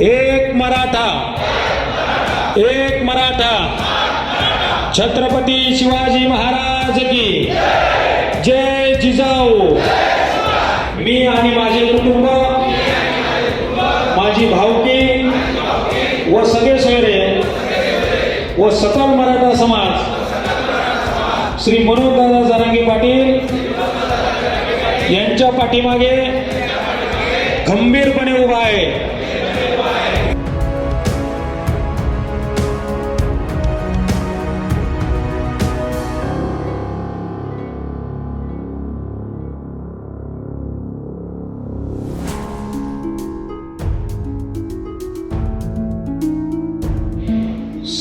एक मराठा एक मराठा. छत्रपती शिवाजी महाराज की जय जिजाऊ. मी आणि माझे कुटुंब माझी भावकी व सगळे सोयरे व सकल मराठा समाज श्री मनोजदादा जरांगे पाटील यांच्या पाठीमागे खंबीरपणे उभा आहे.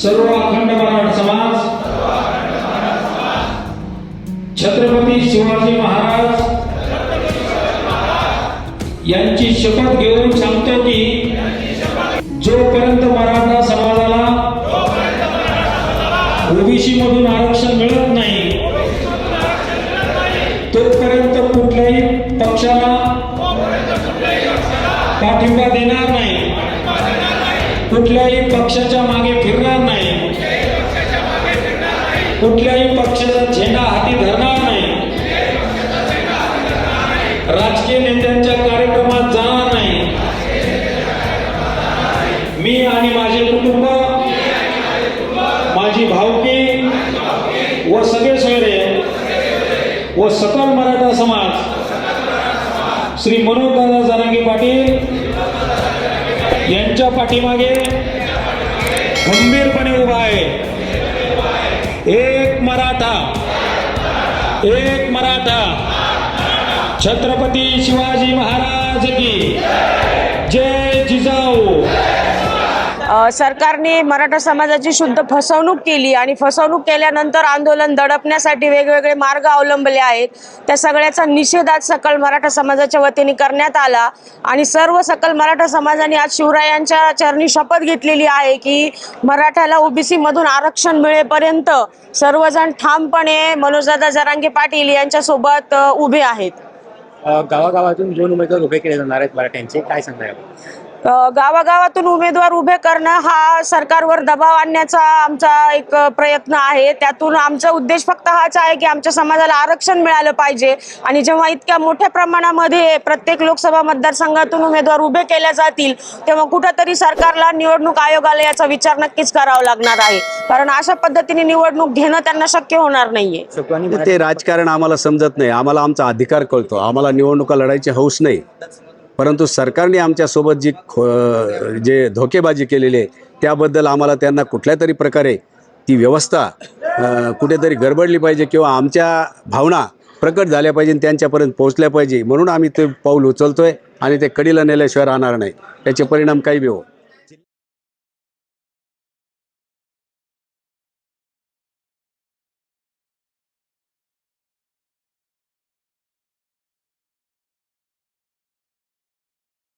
सर्व अखंड मराठा समाज छत्रपती शिवाजी महाराज यांची शपथ घेऊन सांगतो की जोपर्यंत मराठा समाजाला ओबीसी मधून आरक्षण मिळत नाही तोपर्यंत कुठल्याही पक्षाला पाठिंबा देणार नाही. कुठल्याही पक्षाच्या मागे फिरणार नाही. कुठल्याही पक्षाचा झेंडा हाती धरणार नाही. राजकीय नेत्यांच्या कार्यक्रमात जाणार नाही. मी आणि माझे कुटुंब माझी भावकी व सगळे सोयरे व सकल मराठा समाज श्री मनोजदादा जरांगे पाटील यांच्या पाठीमागे खंबीरपणे उभा आहे. एक मराठा एक मराठा. छत्रपती शिवाजी महाराज की जय जिजाऊ अ, सरकारने मराठा समाजाची शुद्ध फसवणूक केली आणि फसवणूक केल्यानंतर आंदोलन दडपण्यासाठी वेगवेगळे मार्ग अवलंबले आहेत. त्या सगळ्याचा निषेध आज सकल मराठा समाजाच्या वतीने करण्यात आला आणि सर्व सकल मराठा समाजाने आज शिवरायांच्या चरणी शपथ घेतलेली आहे की मराठ्याला ओबीसी मधून आरक्षण मिळेपर्यंत सर्वजण ठामपणे मनोजदादा जरांगे पाटील यांच्यासोबत उभे आहेत. गावागावातून दोन उमेदवार उभे केले जाणार आहेत मराठ्यांचे. काय सांगणार गावागावातून उमेदवार उभे करणं हा सरकारवर दबाव आणण्याचा आमचा एक प्रयत्न आहे. त्यातून आमचा उद्देश फक्त हाच आहे की आमच्या समाजाला आरक्षण मिळालं पाहिजे. आणि जेव्हा इतक्या मोठ्या प्रमाणामध्ये प्रत्येक लोकसभा मतदारसंघातून उमेदवार उभे केल्या जातील तेव्हा कुठंतरी सरकारला निवडणूक आयोगाला याचा विचार नक्कीच करावा लागणार आहे. कारण अशा पद्धतीने निवडणूक घेणं त्यांना शक्य होणार नाहीये. ते राजकारण आम्हाला समजत नाही. आम्हाला आमचा अधिकार कळतो. आम्हाला निवडणुका लढायची हौस नाही. परंतु सरकारने आमच्यासोबत जी खो जे धोकेबाजी केलेली आहे त्याबद्दल आम्हाला त्यांना कुठल्या तरी प्रकारे ती व्यवस्था कुठेतरी गडबडली पाहिजे किंवा आमच्या भावना प्रकट झाल्या पाहिजे आणि त्यांच्यापर्यंत पोहोचल्या पाहिजे. म्हणून आम्ही ते पाऊल उचलतो आहे आणि ते कडीला नेल्याशिवाय राहणार नाही. त्याचे परिणाम काही बी हो